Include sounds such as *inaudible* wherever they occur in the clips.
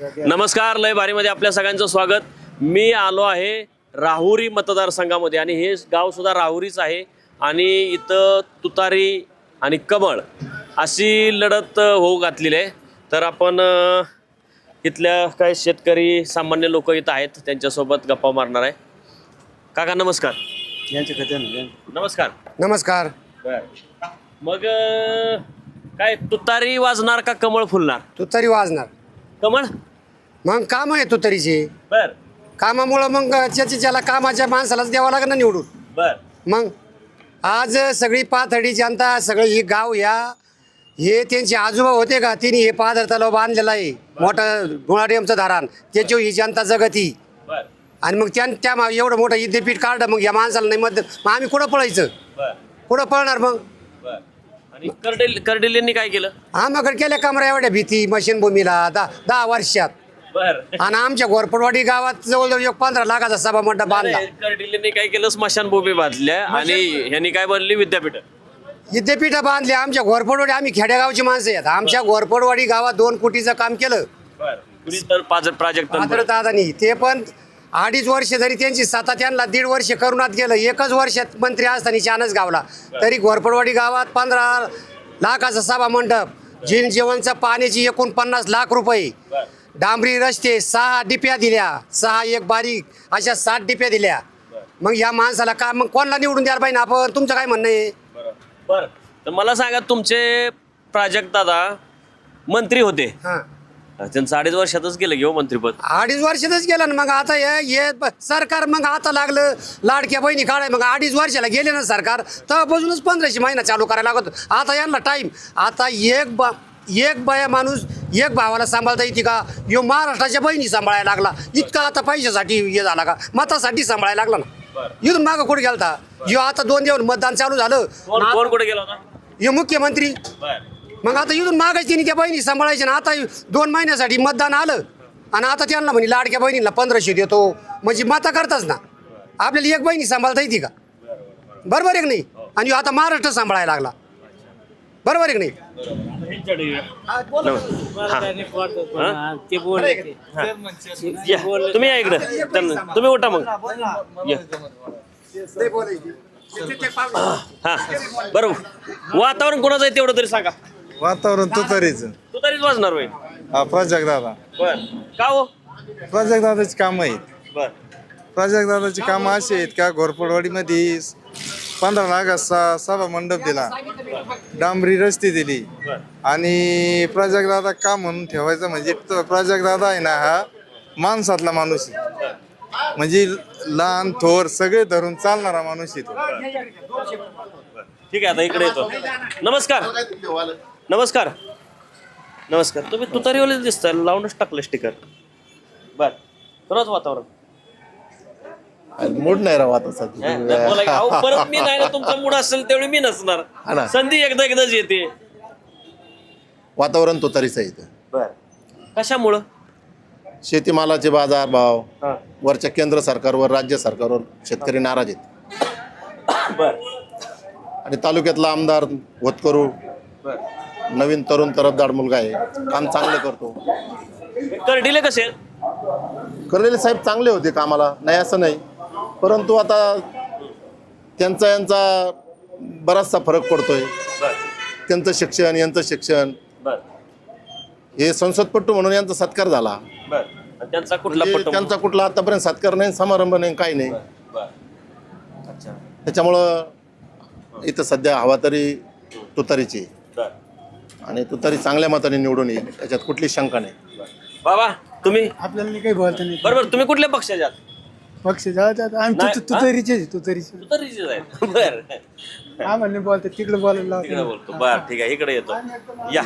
नमस्कार लय भारीमध्ये आपल्या सगळ्यांचं स्वागत. मी आलो आहे राहुरी मतदारसंघामध्ये आणि हे गाव सुद्धा राहुरीच आहे. आणि इथं तुतारी आणि कमळ अशी लढत होऊ घातलेली आहे. तर आपण इथल्या काही शेतकरी सामान्य लोक इथं आहेत त्यांच्यासोबत गप्पा मारणार आहे. काका नमस्कार. यांच्या खात्यानं नमस्कार. नमस्कार. मग काय तुतारी वाजणार का कमळ फुलणार? तू तरी वाजणार. कमळ? मग काम आहे तू तरीचे बर. कामामुळं मग ज्याची ज्याला कामाच्या माणसालाच द्यावं लागेल ना निवडून. बर. मग आज सगळी पाथडी जनता सगळं ही गाव या हे त्यांचे आजोबा होते का? तिने हे पादर तलाव बांधलेला आहे. मोठं गुणाडेमचं धारान. त्याच्यावर ही जनता जगती बर. आणि मग त्या त्या मा- एवढं मोठं विद्यापीठ काढलं मग या माणसाला नाही मत मग आम्ही कुठं पळायचं? बर. कुठं पळणार मग? बर. आणि कर्डेल कर्डेलींनी काय केलं? आम्हाकडे केल्या कमरा एवढ्या भीती मशीनभूमीला दहा दहा वर्षात. बर. आणि आमच्या घोरपडवाडी गावात जवळजवळ एक पंधरा लाखाचा सभा मंडप बांधला. कर्डिलींनी काय केलं? स्मशानभूमी बांधल्या आणि ह्यांनी काय बनली? विद्यापीठ. विद्यापीठं बांधली. आमच्या घोरपडवाडी आम्ही खेडेगावची माणसं आहेत. आमच्या घोरपडवाडी गावात दोन कोटीचं काम केलं. प्राजक्त दादानी. ते पण अडीच वर्ष जरी त्यांची सत्ता त्यांना दीड वर्ष करुणात गेलं एकच वर्षात मंत्री असताना चानच गावला. तरी घोरपडवाडी गावात पंधरा लाखाचा सभा मंडप जीन जेवणचं पाण्याची एकूण पन्नास लाख रुपये. डांबरी रस्ते सहा डिप्या दिल्या. सहा एक बारीक अशा सात डिप्या दिल्या. मग या माणसाला का मग कोणाला निवडून द्यायला पाहिजे आपण? तुमचं काय म्हणणं आहे? बर. तर मला सांगा तुमचे प्राजक्त दादा मंत्री होते. हां. त्यांचं अडीच वर्षातच गेलं घेऊ मंत्रीपद. अडीच वर्षातच गेलं ना मग आता हे हे सरकार मग आता लागलं. लाडक्या बहिणी काढाय मग अडीच वर्षाला गेले ना सरकार. तेव्हापासूनच पंधराशे महिना चालू करायला लागत. आता यांना टाईम आता एक बा एक बाया माणूस एक भावाला सांभाळता येते का? यो महाराष्ट्राच्या बहिणी सांभाळायला लागला. इतका आता पैशासाठी हे झाला का? मतासाठी सांभाळायला लागला ना. इथून मागं कुठे गेलता? यो आता दोन दिवस मतदान चालू झालं. कोण कुठे गेला होता? हे मुख्यमंत्री. मग आता इथून मागायची तिने त्या बहिणी सांभाळायच्या ना. आता दोन महिन्यासाठी मतदान आलं. आणि आता त्यांना म्हणे लाडक्या बहिणीला पंधराशे देतो. म्हणजे माता करताच ना. आपल्याला एक बहिणी सांभाळता येते का? बरोबर आहे की नाही? आणि आता महाराष्ट्र सांभाळायला लागला. बरोबर आहे की नाही? या तुम्ही या इकडे. तुम्ही उठा मग. या. हा. बरोबर वातावरण कोणाचं आहे तेवढं तरी सांगा. वातावरण तुतारीच तू तरीच वाजणार होय. हा प्राजक्त दादा. बर. का हो? प्राजक्त दादाची कामं आहेत. बर. प्राजक्त दादाची कामं अशी आहेत का? घोरपडवाडीमध्ये पंधरा लाखाचा सभा मंडप दिला. डांबरी रस्ते दिली. आणि प्राजक्त का म्हणून ठेवायचं म्हणजे तो आहे ना हा माणसातला माणूस आहे. म्हणजे लहान थोर सगळे धरून चालणारा माणूस आहे तो. ठीक आहे आता इकडे येतो. नमस्कार. नमस्कार. नमस्कार. तुम्ही तुतारीवाले दिसताय लावूनच टाकलं स्टिकर बर. खरंच वातावरण. मूड नाही राव आता सध्या नाही बोला की, अहो, परत मी नाही ना तुमचा मूड असेल त्यावेळी मी हा नसणार ना. संधी एकदा एकदाच येते. वातावरण तुतारीचं आहे इथं बर. कशामुळं? शेतीमालाचे बाजार भाव. वरच्या केंद्र सरकारवर राज्य सरकारवर शेतकरी नाराज आहेत. बर. आणि तालुक्यातला आमदार होतकरू बर. नवीन तरुण तरफदार मुलगा आहे काम चांगलं करतो. करडिले कसे? करलेले साहेब चांगले होते कामाला नाही असं नाही. परंतु आता त्यांचा यांचा बराचसा फरक पडतोय. त्यांचं शिक्षण यांचं शिक्षण. बर. हे संसदपट्टू म्हणून यांचा सत्कार झाला. बर. आणि त्यांचा कुठला म्हणजे पट्टू त्यांचा कुठला आतापर्यंत सत्कार नाही समारंभ नाही काही नाही. बर अच्छा. त्याच्यामुळं इथं सध्या हवा तरी तुतारीची. आणि तुतारी चांगल्या मताने निवडून येईल याच्यात कुठली शंका नाही. बाबा तुम्ही? आपल्याला काही बोलता नाही. बरोबर तुम्ही कुठल्या पक्षाचे आहात? पक्ष जाऊ द्या आता. आम्ही नाही, तू तुतारीचे तुतारीचे तुतारीचेच आहेत *laughs* बर. आम्हाला नाही बोलता तिकडे बोलायला तिकडे. बोलतो. बर ठीक आहे इकडे येतो. या.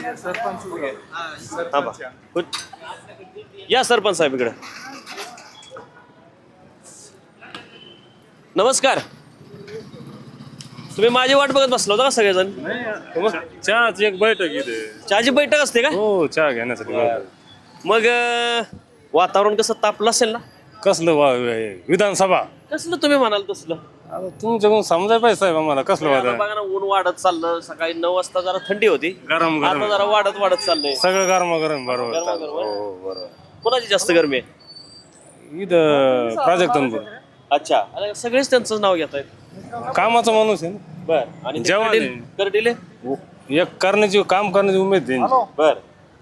थांबा कुठ- या सरपंच साहेब इकडे. नमस्कार. तुम्ही माझी वाट बघत बसला होता का सगळेजण? चहाची एक बैठक इथे. चहाची बैठक असते का? हो चहा घेण्यासाठी. मग अं, वातावरण कसं? तापलं असेल ना? कसलं वा हे, विधानसभा? कसलं तुम्ही म्हणाल तसलं? आता तुमच्याकडून समजाय पाहिजे साहेब आम्हाला कसलं आता वाटत बघा ना ऊन वाढत चाललं सकाळी नऊ वाजता जरा थंडी होती. गरम आता गरम जरा वाढत वाढत चाललंय. सगळं गरम गरम बरोबर. गरमागरम, हो हो, बरोबर. कोणाची जास्त गरमी आहे? इथं प्राजक्त तनपूर अच्छा सगळेच त्यांचं नाव घेत आहेत कामाचा माणूस आहे ना. बर. आणि ते जवान कर्डिले- आहे. कर्डिले एक करण्याची काम करण्याची उमेद त्यांची बर.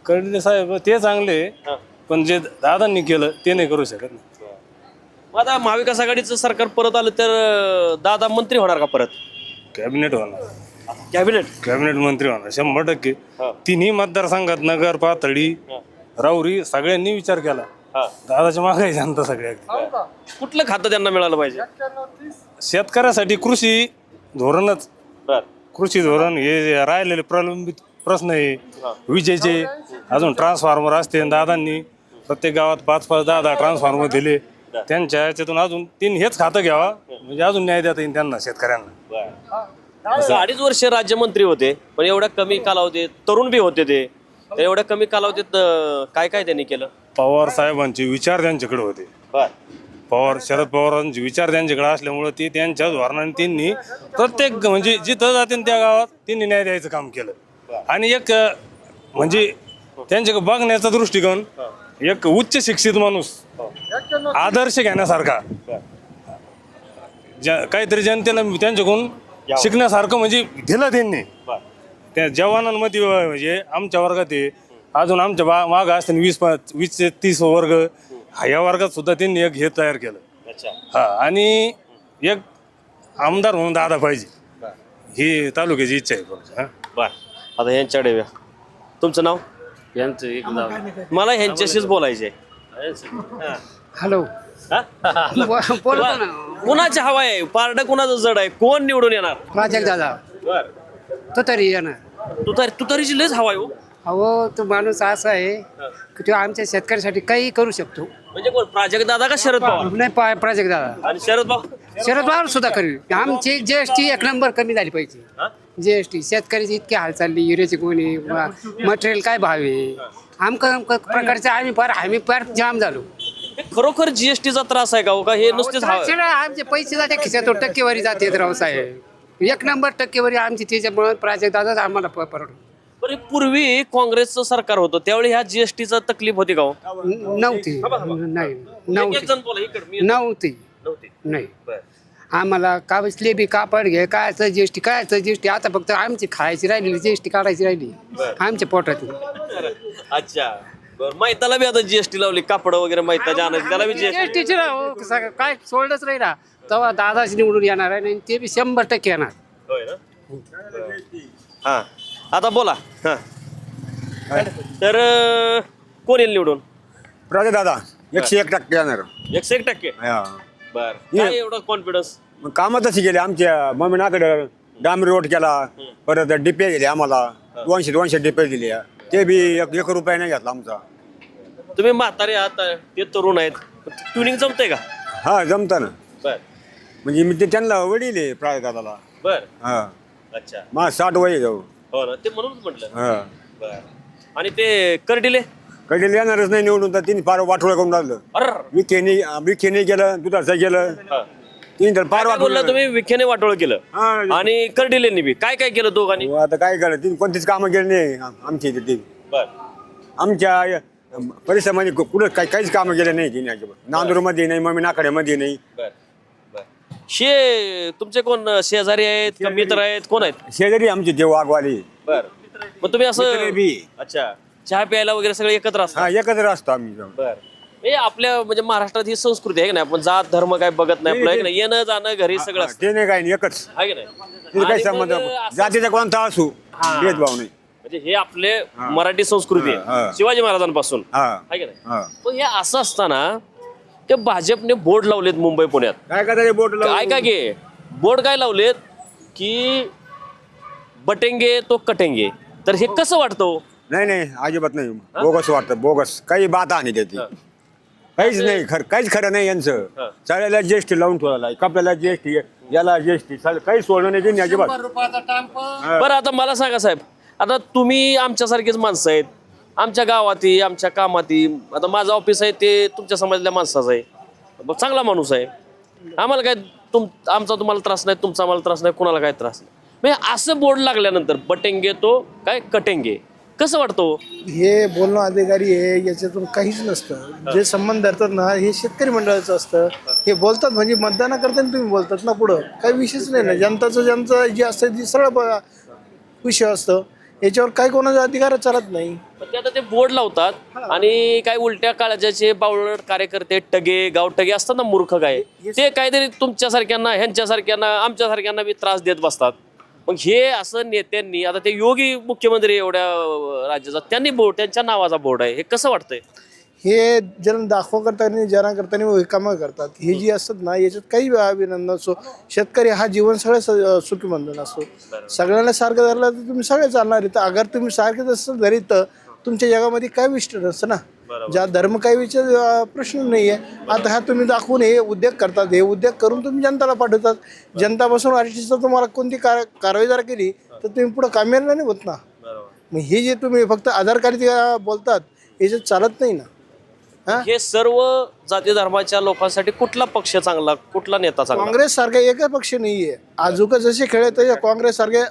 कर्डिले साहेब ते चांगले. पण जे दादांनी केलं ते नाही करू शकत ना. मग आता महाविकास आघाडीचं सरकार परत आलं तर अं, दादा मंत्री होणार का परत? कॅबिनेट होणार. कॅबिनेट? कॅबिनेट मंत्री होणार शंभर टक्के. हा. तिन्ही मतदारसंघात नगर पातळी राऊरी सगळ्यांनी विचार केला. हा. दादाच्या मागे जनता सगळ्या. कुठलं खातं त्यांना मिळालं पाहिजे? शेतकऱ्यासाठी कृषी धोरणच. बर. कृषी धोरण हे जे राहिलेले प्रलंबित प्रश्न आहे. विजेचे अजून ट्रान्सफॉर्मर असते दादांनी. प्रत्येक गावात पाच पाच दहा दहा ट्रान्सफॉर्मर दिले. त्यांच्या याच्यातून अजून तीन हेच खातं घ्यावा. म्हणजे अजून न्याय देता येईल त्यांना शेतकऱ्यांना. असं. अडीच वर्ष राज्यमंत्री होते पण एवढ्या कमी कालावधीत तरुण बी होते ते. तर एवढ्या कमी कालावधीत अं, काय काय त्यांनी केलं? पवार साहेबांचे विचार त्यांच्याकडे होते. बर. पवार शरद पवारांचे विचार त्यांच्याकडे असल्यामुळे ते त्यांच्या धोरणाने त्यांनी प्रत्येक म्हणजे जिथं जाते त्या गावात त्यांनी न्याय द्यायचं काम केलं. आणि एक अं, म्हणजे त्यांच्याकडे बघण्याचा दृष्टिकोन एक उच्च शिक्षित माणूस आदर्श घेण्यासारखा. ज- काहीतरी जनतेला त्यांच्याकडून शिकण्यासारखं म्हणजे दिलं त्यांनी. त्या जवानांमध्ये म्हणजे आमच्या वर्गात आहे. अजून आमच्या बा मागं असते वीस पाच वीस ते तीस वर्ग. हा या वर्गात सुद्धा त्यांनी एक हे तयार केलं. अच्छा. हा आणि एक आमदार म्हणून दादा पाहिजे. ही तालुक्याची इच्छा आहे. बर. आता ह्यांच्याकडे येऊया. तुमचं नाव? यांचं एक नाव. मला ह्यांच्याशीच बोलायचे हॅलो. कुणाची हवा आहे? पारडं कुणाचं जड आहे? कोण निवडून येणार? प्राजक्त दादा. बर. तो तरी येणार तुतारी तुतारीची लयच हवा आहे हो. अहो तो माणूस असा आहे की तो आमच्या शेतकऱ्यासाठी काही करू शकतो. म्हणजे कोण? प्राजक्त दादा का शरद पवार? नाही पा प्राजक्त दादा. आणि शरद पवार? शरद पवार सुद्धा करेल आमची जीएसटी एक नंबर कमी झाली हा? जीएसटी शेतकऱ्याची इतकी हाल चालली युरियाची कोणी मटेरियल काय भाव आहे? आमका आमका प्रकारचे आम्ही फार आम्ही फार जाम झालो. खरोखर जीएसटीचा त्रास आहे का हो? का हे नुसतेच सगळं आमचे पैसे जाते खिशातून टक्केवारी जाते राव साहेब. एक नंबर टक्केवारी आमची त्याच्यामुळे प्राजक्त दादाच आम्हाला प- परवडतो बरं पूर्वी काँग्रेसचं सरकार होतं त्यावेळी ह्या जीएसटीचा तकलीफ होती का हो? न- नव्हती. नाही एक एक नव्हती जण बोला इकडं मी नव्हती. नव्हती. नाही. बर. आम्हाला का बसले बी कापड घे कायचं जीएसटी कायचं जीएसटी आता फक्त आमची खायची राहिली जीएसटी काढायची राहिली आमच्या पोटात अच्छा. बर मैताला बी आता जीएसटी लावली कापड वगैरे मैताच्या आणायची त्याला बी जीएसटी जीएसटीची काय सोडलंच नाही ना. तेव्हा दादाच निवडून येणार आहे आणि ते बी शंभर टक्के येणार. होय ना? हा. आता बोला. हा. तर कोण येईल निवडून? राजा दादा एकशे एक टक्के येणार. एकशे एक टक्के? हा. बर. काय एवढं कॉन्फिडन्स मग कामं तशी गेली आमच्या मम्मीनाकडं डांबरी रोड केला परत डिपे दिले आम्हाला दोनशे दोनशे डिपे दिले. ते बी एक एक रुपया नाही घेतला आमचा. तुम्ही म्हातारे आहात ते तरुण आहेत. ट्युनिंग जमतंय का? हा जमतं ना. बर. म्हणजे मी ते त्यांना वडील आहे प्राय दादाला बर. हा. अच्छा. मला साठ वय जाऊ. हो ना ते म्हणूनच म्हटलं. हा. बर. आणि ते कर्डिले? कधी येणारच नाही निवडून तर तिने फार वाटोळं करून टाकलं. विखेने विखेने गेलं दुधाचं गेलं. तिने तर फार काय बोलला वाटोळं तुम्ही? विखेने वाटोळ केलं. हा. आणि कर्डिलेंनी बी. काय काय केलं दोघांनी? हो, आता काय करा तिने कोणतीच कामं केली नाही. आम- आमची इथे ती बर. आमच्या या परिसरामध्ये कु- कुठं काही काहीच कामं केले नाही तिने अजिबात. नांदूरमध्ये नाही मम्मी नाकाड्यामध्ये नाही. शे तुमचे कोण शेजारी आहेत का मित्र आहेत? कोण आहेत? शेजारी आमची देव वाघवाली. बर. मग तुम्ही असं बी. अच्छा. चहा प्यायला वगैरे सगळे एकत्र असतात. हा एकत्र असतो आम्ही जाऊन. बर. हे आपल्या म्हणजे महाराष्ट्रात ही संस्कृती आहे की नाही? आपण जात धर्म काय बघत नाही आपलं आहे की नाही. येणं जाणं घरी सगळं असतं. ते नाही काय नाही एकच. आहे की नाही? तिथे काही आणि संबंध मग असं- जातीचा कोणता असू भेदभाव नाही. म्हणजे हे आपले मराठी संस्कृती हा, हा. आहे शिवाजी महाराजांपासून. हा. आहे की नाही? हा. पण हे असं असताना ते भाजपने बोर्ड लावलेत मुंबई पुण्यात. काय करता बोट काय काय घे बोर्ड काय लावलेत की बटेंगे तो कटेंगे. तर हे कसं वाटतं हो? नाही नाही अजिबात नाही. बोगस वाटतं बोगस. काही बात आणि त्याची. काहीच नाही खरं काहीच खरं नाही यांचं. सगळ्याला जीएसटी लावून ठेवायला कपड्याला जीएसटी याला जीएसटी काही सोडलं नाही त्यांनी अजिबात. बरं आता मला सांगा साहेब आता तुम्ही आमच्यासारखेच माणसं आहेत. आमच्या गावाती आमच्या कामाती आता माझं ऑफिस आहे ते तुमच्या समाजातल्या माणसाचं आहे. मग चांगला माणूस आहे. आम्हाला काय तुम आमचा तुम्हाला त्रास नाही तुमचा आम्हाला त्रास नाही कुणाला काय त्रास नाही. म्हणजे असं बोर्ड लागल्यानंतर बटेंगे तो काय कटेंगे. कसं वाटतं? हो? हे बोलणं अधिकारी आहे याच्यातून काहीच नसतं. जे संबंध धरतात ना हे शेतकरी मंडळाचं असतं. हे बोलतात म्हणजे मतदाना करताना तुम्ही बोलतात ना पुढं. काही विषयच नाही ना. जनताचं ज्यांचं जे असतं ते सरळ ब- विषय असतं. याच्यावर काही कोणाचा अधिकार चालत नाही. पण ते आता ते बोर्ड लावतात आणि काय उलट्या काळजाचे बावळट कार्यकर्ते टगे गाव टगे असतात ना मूर्ख काय? ते काहीतरी तुमच्यासारख्यांना ह्यांच्यासारख्यांना आमच्यासारख्यांना बी त्रास देत बसतात. मग हे असं नेत्यांनी आता ते योगी मुख्यमंत्री एवढ्या राज्याचा त्यांनी बोर्ड त्यांच्या नावाचा बोर्ड आहे. हे कसं वाटतंय? हे जन दाखवा करताना जरा करताना हे कामं करतात हे जी असतात ना याच्यात काही अभिनंदन असो शेतकरी हा जीवन सगळं स- सुखी बंधन असतो सगळ्यांना सारखं धरलं तर तुम्ही सगळे चालणार आहे तर अगर तुम्ही सारखेच असं धरीत तर तुमच्या जगामध्ये काय विष्ट नसतं ना? ज्या धर्म काही विचार प्रश्न नाही आहे आता हा तुम्ही दाखवून हे उद्योग करतात हे उद्योग करून तुम्ही जनताला पाठवतात. जनतापासून आर्टिस्टचं तुम्हाला कोणती कार कारवाई जर केली तर तुम्ही पुढं कामयाला नाही होत ना. मग हे जे तुम्ही फक्त आधार कार्ड बोलतात याच्यात चालत नाही ना. हा? हे सर्व जाती धर्माच्या लोकांसाठी कुठला पक्ष चांगला कुठला नेता चांगला? काँग्रेस सारखा एकच पक्ष नाहीये. आजूक जसे खेळ तसे काँग्रेस सारखे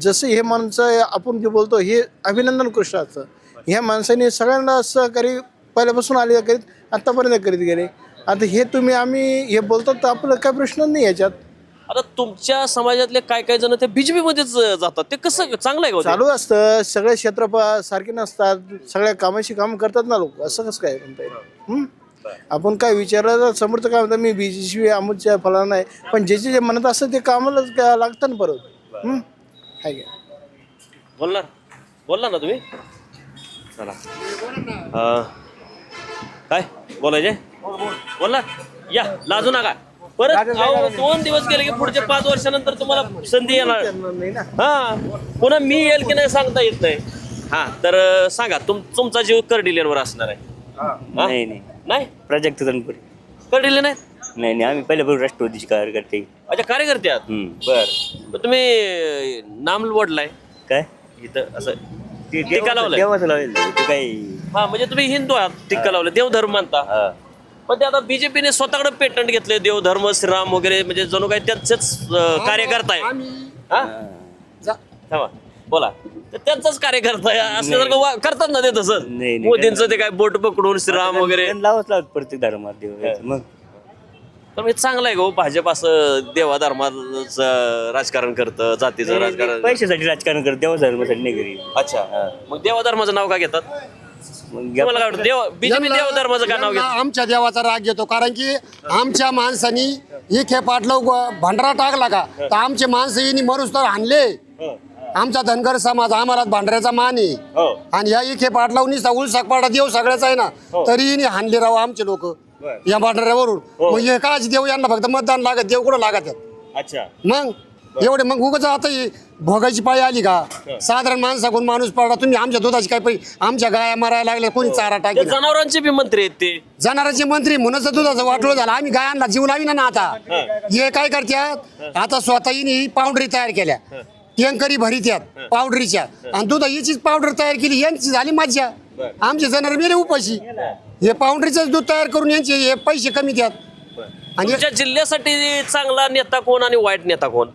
जसे हे माणसं आपण जे बोलतो हे अभिनंदन कृष्ण असतं ह्या माणसाने सगळ्यांना सहकारी पहिल्यापासून आले करीत आतापर्यंत करीत गेले. आता हे तुम्ही आम्ही हे बोलतात तर आपलं काय प्रश्न नाही याच्यात. आता तुमच्या समाजातले काय काय जण ते बीजेपी मध्येच जातात. ते कसं चांगलं आहे का हो? चालू असतं. सगळे क्षेत्र सारखे नसतात. सगळ्या कामाशी काम करतात ना लोक. असं कसं काय म्हणता येईल? हं? आपण काय विचारलं तर समोरचं काय म्हणतात मी बीजेपी अमुकच्या फलाना आहे. पण ज्याचे जे म्हणत असतं ते कामालाच लागतं ना परत. हं? बोलणार. बोलणार ना तुम्ही? चला. अं, काय बोलायचे? बोलणार या लाजू नका. परत अहो, दोन दिवस गेले की पुढच्या पाच वर्षानंतर तुम्हाला संधी येणार. नाही ना. हा पुन्हा मी येईल की नाही सांगता येत नाही. हा तर अं, सांगा तुम तुमचा जीव कर्डिलेनवर असणार आहे. हा? नाही नाही. नाही? प्राजक्त तनपुरी कर्डिले नाही नाही नाही आम्ही पहिल्यापासून राष्ट्रवादीचे कार्यकर्ते. अच्छा कार्यकर्ते आहात? हम्म. बर. तुम्ही नाम वडलाय काय? इथं असं ते टीका लावलंय देवाचं लावलेलं ते काही हा म्हणजे तुम्ही हिंदू आहात टिक्का लावलं देवधर्म मानता हा. पण ते आता बीजेपीने स्वतःकडे पेटंट घेतले देवधर्म श्रीराम वगैरे म्हणजे जणू काही त्यांचेच अं, कार्यकर्ता आहे हा? थांबा, बोला. तर त्यांचाच कार्यकर्ता आहे असल्यासारखं वा- करतात ना ते तसं? नाही, नाही. मोदींचं ते काय बोट पकडून श्रीराम वगैरे. लावच लावत प्रत्येक धर्मात देव मग? तर हे चांगलं आहे गो भाजप असं देवा धर्माचं राजकारण करतं जातीचं राजकारण पैशासाठी राजकारण करत देवा धर्मासाठी नाही घरी. अच्छा. मग देवा धर्माचं नाव का घेतात? मग तुम्हाला काय वाटतं देव बीजेपी देव धर्माचं का नाव यांना घेतात? आमच्या देवाचा राग येतो कारण की आमच्या माणसानी इथे पाटलं ग- भांडारा टाकला का? तर आमचे माणसं यांनी मरूस तर आणले. आमचा धनगर समाज आम्हाला भांडऱ्याचा मान आहे. हो. आणि या इथे पाटलाव निसता उलसाक पाडा देव सगळ्याचा आहे ना तरी हाणले राव आमचे लोक. या भांडाऱ्यावरून मग हे काय देव यांना फक्त मतदान लागत देव कुठं लागत आहेत? अच्छा. मग? एवढे मग उगाच आता ही भोगाची पाळी आली का? साधारण माणसाकडून माणूस पडला तुम्ही आमच्या दुधाची काय पै आमच्या गाया मारायला लागल्या कोणी चारा ते टाकी जनावरांचे बी मंत्री आहेत ते. जाणाराचे मंत्री म्हणूनच तर दुधाचं वाटलं झालं. आम्ही गायांना जीव लावी ना आता. हे. काय करतात? आता स्वतः हिने पावडरी तयार केल्या. टँकरी भरीत्यात पावडरीच्या. आणि दुधा याचीच पावडर तयार केली यांची झाली मज्जा. आमचे जनावर मेले उपाशी. हे पावडरीचंच दूध तयार करून यांचे हे पैसे कमी द्यात. आणि तुमच्या जिल्ह्यासाठी चांगला नेता कोण आणि वाईट नेता कोण?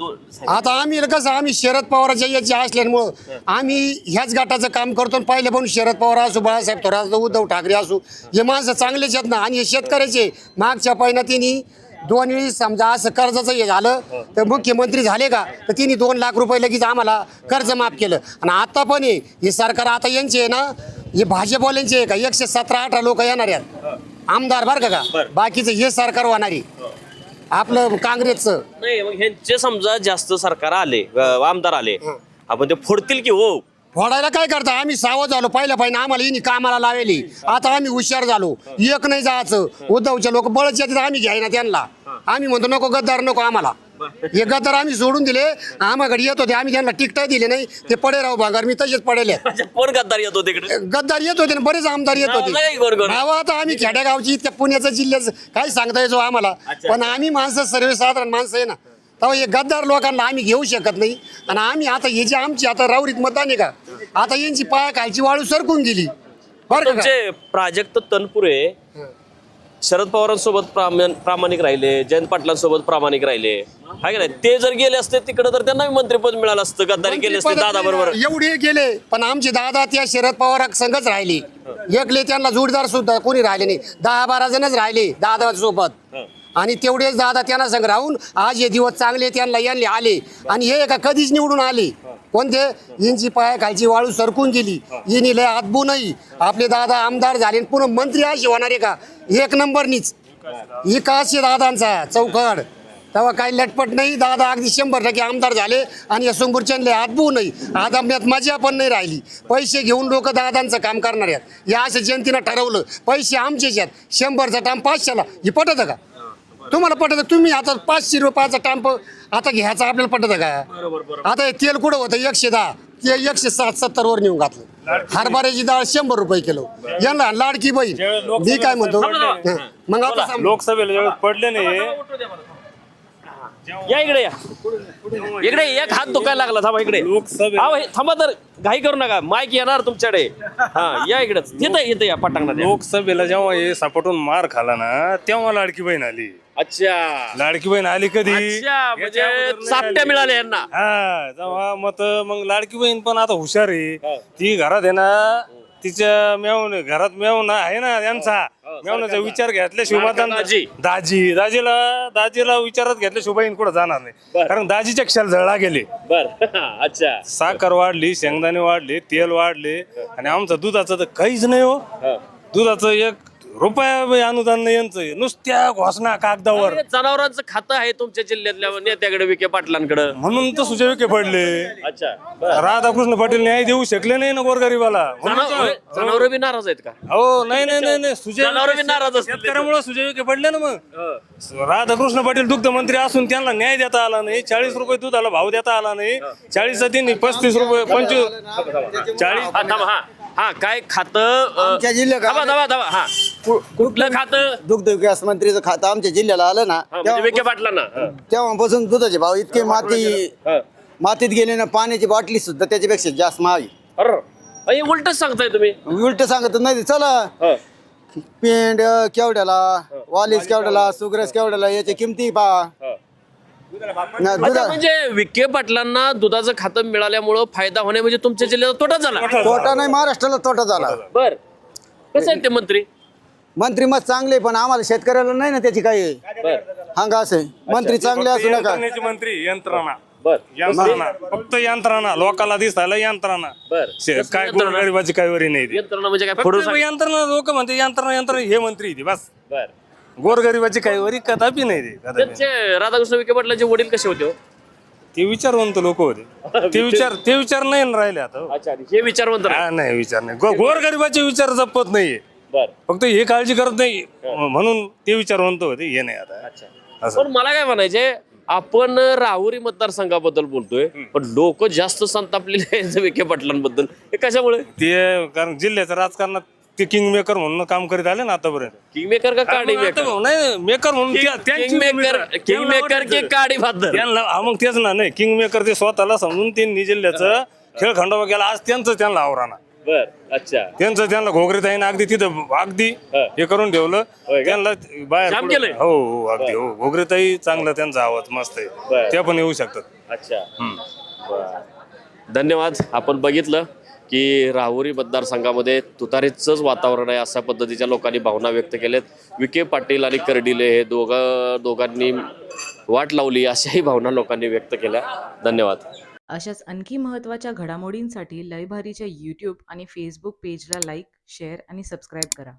आता आम्ही कसं आम्ही शरद पवाराच्या याची असल्यामुळं आम्ही ह्याच गटाचं काम करतो आणि पहिले पण शरद पवार असो बाळासाहेब थोरात असो उद्धव ठाकरे असो हे माणसं चांगलेच आहेत ना. आणि हे शेतकऱ्याचे मागच्या पहिना तिने दोन वेळी समजा असं कर्जाचं हे झालं तर मुख्यमंत्री झाले का? तर तिने दोन लाख रुपये लगेच आम्हाला कर्ज माफ केलं. आणि आता पण आहे हे सरकार आता यांचे आहे ना हे भाजपवाल्यांचे आहे. का एकशे सतरा अठरा लोक येणार आहेत. आमदार बरं का का? बाकीचं हे सरकार होणार. आहे आपलं काँग्रेसचं. नाही मग ह्यांचे समजा जास्त सरकार आले अं, आमदार आले आपण ते फोडतील की हो? फोडायला काय करता? आम्ही सावध झालो. पहिल्या पाहिजे आम्हाला इनी कामाला लावेली. आता आम्ही हुशार झालो. एक नाही जायचं. उद्धवचे लोक बळच येतात. आम्ही घ्यायना त्यांना. आम्ही म्हणतो नको गद्दार नको आम्हाला. हे गद्दार आम्ही सोडून दिले. आम्हाकडे येत होते आम्ही त्यांना टिकटाय दिले नाही. ते पडे राहू भागार मी तसेच पडेले. कोण गद्दार येतो तिकडे गद्दार येत होते बरेच आमदार येत होते. नाही? नावं आता आम्ही खेड्यागावची त्या पुण्याच्या जिल्ह्याचं काय सांगता यायचो आम्हाला? पण आम्ही माणसं सर्वसाधारण माणसं आहे ना. तेव्हा हे गद्दार लोकांना आम्ही घेऊ शकत नाही. आणि आम्ही आता हे जे आमची आता रावरीत मतदान आहे का? आता यांची पाया खालची वाळू सरकून गेली. बरं का? तुमचे प्राजक्त तनपुरे शरद पवारांसोबत प्रामाण प्रामाणिक राहिले जयंत पाटलांसोबत प्रामाणिक राहिले. हाय का नाही? ते जर गेले असते तिकडे तर त्यांना मंत्रिपद मिळालं असतं गद्दारी केली असते दादा बरोबर एवढे गेले पण आमचे दादा त्या शरद पवार संघच राहिले. एकले त्यांना जोडीदार सुद्धा कोणी राहिले नाही. दहा बारा जणच राहिले दादा सोबत आणि तेवढेच दादा त्यांना संग राहून आज हे दिवस चांगले त्यांना यांनी आले. आणि हे का कधीच निवडून आले. कोणते? यांची पाया खालची वाळू सरकून गेली. हिनी लय आदबू नाही. आपले दादा आमदार झाले आणि पुन्हा मंत्री आशे होणार आहे का? एक नंबरनीच. ही काशी दादांचा चौकड. तेव्हा काही लटपट नाही. दादा अगदी शंभर टक्के आमदार झाले आणि या सोंगूरच्यांना हातबू नाही. आदमण्यात मजा पण नाही राहिली. पैसे घेऊन लोक दादांचं काम करणार आहेत. या असं जनतेनं ठरवलं पैसे आमचेच आहेत. शंभरचा टाम पाचशेला. हे पटतं का? तुम्हाला पटतं तुम्ही आता पाचशे रुपयाचा टांप आता घ्यायचा आपल्याला पटतं का? आता हे तेल कुठं होतं? एकशे दहा. ते एकशे सात सत्तर वर नेऊन घातलं. हरभऱ्याची डाळ शंभर रुपये किलो. यांना लाडकी बहीण. मी काय म्हणतो. मग आता लोकसभेला पडले नाही या इकडे या. इकडे एक हात दुखायला लागला थांबा इकडे. हा, थांबा तर घाई करू नका. माईक येणार तुमच्याकडे. हा या इकडे. तिथं इथं या पटांगणात या. लोकसभेला जेव्हा हे सापटून मार खाला ना तेव्हा लाडकी बहीण आली. अच्छा. लाडकी बहीण आली कधी? अच्छा म्हणजे याच्या अगोदर नाही चापट्या आली. मिळाल्या यांना. हा जेव्हा मत मग लाडकी बहीण पण आता हुशार आहे. ती घरात आहे ना तिच्या मेवण घरात मेवण आहे ना यांचा. मेवण्याचा विचार घेतल्याशिवाय मतदान दाजी. दाजी. दाजीला दाजीला विचारात घेतल्याशिवाय बहीण कुठं जाणार नाही? कारण दाजीच्या क्षाला जळला गेले. बर. *laughs* अच्छा. साखर वाढली शेंगदाणे वाढले तेल वाढले आणि आमचं दुधाचं तर काहीच नाही हो. दुधाचं एक रुपया अनुदान नाही यांचं. नुसत्या घोषणा कागदावर. हे जनावरांचं खातं आहे तुमच्या जिल्ह्यातल्या नेत्याकडे विखे पाटलांकडे. म्हणून तर सुजविके पडले. अच्छा राधाकृष्ण पाटील न्याय देऊ शकले नाही ना गोरगरीबाला. जनावर बी नाराज आहेत का? हो नाही नाही नाही नाही. सुजय जनावरं बी नाराज असतील. शेतकऱ्यामुळे सुजय पडले ना मग. राधाकृष्ण पाटील दुग्ध मंत्री असून त्यांना न्याय देता आला नाही चाळीस रुपये दुधाला भाव देता आला नाही. चाळीस त्यांनी पस्तीस रुपये पंचवीस चाळीस हा थांबा हा. हा काय खातं आमच्या जिल्ह्यात- हा. कुठलं खातं? दुग्ध विकास मंत्रीचं खातं आमच्या जिल्ह्याला आलं ना हा, म्हणजे तेव्हा- विखे पाटलांना हा. तेव्हापासून दुधाचे भाव इतके माती हा. मातीत गेले ना पाण्याची बाटली सुद्धा त्याच्यापेक्षा जास्त महाग अरे अरे, उलटच सांगताय तुम्ही. उलट सांगत नाही चला. हा. पेंड केवढ्याला? वालीस केवढ्याला? सुग्रस केवढ्याला? याच्या किमती पहा. ना, अच्छा म्हणजे विखे पाटलांना दुधाचं खातं मिळाल्यामुळं फायदा होणे म्हणजे तुमच्या जिल्ह्याचा तोटा झाला. तोटा नाही महाराष्ट्राला तोटा झाला. बर. कसं आहे ते मंत्री? मंत्री मत चांगले पण आम्हाला शेतकऱ्याला नाही ना त्याची काही. हंगा असे मंत्री चांगले असू नका. यंत्रणेचे मंत्री यंत्रणा. बर. यंत्रणा. फक्त यंत्रणा. लोकाला दिसायला यंत्रणा. बर. शे- काय गोरगरिबाची काय वरी नाही ती. यंत्रणा म्हणजे काय? फक्त फोडून सांग- यंत्रणा लोक म्हणते यंत्रणा यंत्रणा हे मंत्री ती बस. बर. गोरगरिबाची काही वरी कदापि नाही ती कदापि त्यांचे राधाकृष्ण विखे पाटलांचे वडील कसे होते हो? ते विचारवंत लोक होते. *laughs* ते विचार ते विचार नाही ना राहिले आता अच्छा हे विचारवंत हा, नाही विचार नाही. गो- गोरगरिबाचे विचार जपत नाहीये. बर. फक्त हे काळजी करत नाही म्हणून ते विचारवंत होते हे नाही आता. असं. पण मला काय म्हणायचे आपण राहुरी मतदारसंघाबद्दल बोलतोय पण लोक जास्त संतापलेले आहेत विखे पाटलांबद्दल. हे कशामुळे? ते कारण जिल्ह्याच्या राजकारणात ते किंग मेकर म्हणून काम करीत आले ना आतापर्यंत. किंग मेकर का काडी मेकर नाही मेकर म्हणून त्या- त्यांची किंग मेकर भूमिका- की. काडी त्यांना हा मग तेच ना नाही किंग मेकर ते स्वतःला समजून त्यांनी जिल्ह्याचं खेळ खंडोबा केला. आज त्यांचं त्यांना आवराना. बर अच्छा. त्यांचं त्यांना घोगरीत आहे ना अगदी तिथं अगदी हे. करून ठेवलं. होय का? त्यांना बाहेर जाम पुढं- केलंय? हो हो अगदी हो. घोगरीतही चांगला त्यांचा आवाज मस्त बरं. आहे त्या पण येऊ शकतात. अच्छा. बर. धन्यवाद. आपण बघितलं. की राहुरी मतदारसंघामध्ये तुतारीचंच वातावरण आहे अशा पद्धतीच्या लोकांनी भावना व्यक्त केल्यात. विखे पाटील आणि कर्डिले हे दोघं दोघांनी वाट लावली अशाही भावना लोकांनी व्यक्त केल्या. धन्यवाद. अशाच आणखी महत्त्वाच्या घडामोडींसाठी लयभारीच्या यूट्यूब आणि फेसबुक पेजला लाईक शेअर आणि सबस्क्राईब करा.